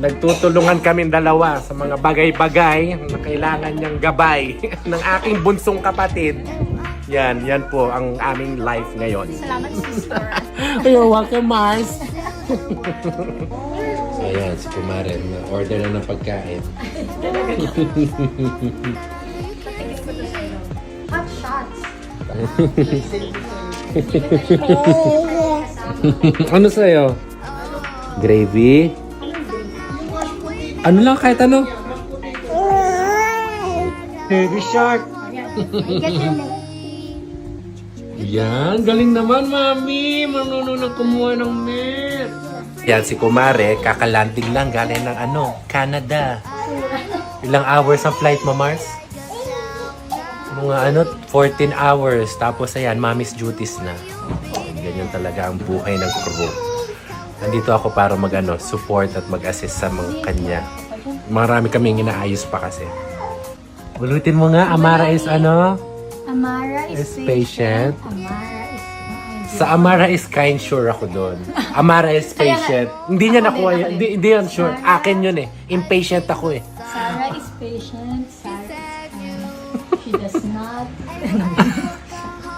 Nagtutulungan kami dalawa sa mga bagay-bagay na kailangan niyang gabay ng aking bunsong kapatid. Yan, yan po ang aming life ngayon. Salamat, sister. You're welcome, Mars. Ayan, si Kumaren, order na ng pagkain. Hot shots. ano sa'yo? Gravy? Ano lang, kahit ano? Heavy shark. Yan, galing naman, mami. Marunong na kumuha ng net. Yan, si Kumare, kakalanding lang galing ng ano, Canada. Ilang hours ang flight mo, Mars? Mga ano, 14 hours. Tapos ayan, mommy's duties na. Ganyan talaga ang buhay ng crew. Nandito ako para mag ano, support at mag-assist sa mga kanya. Marami kaming inaayos pa kasi. Ulutin mo nga, Amara is ano? Amara is, Is patient. Amara is... Sa Amara is kind, sure ako doon. Amara is Kaya patient. hindi niya nakuha yun. Hindi, hindi yan sure. Akin yun eh. Impatient ako eh. Sarah is patient. Sarah. Uh, she does not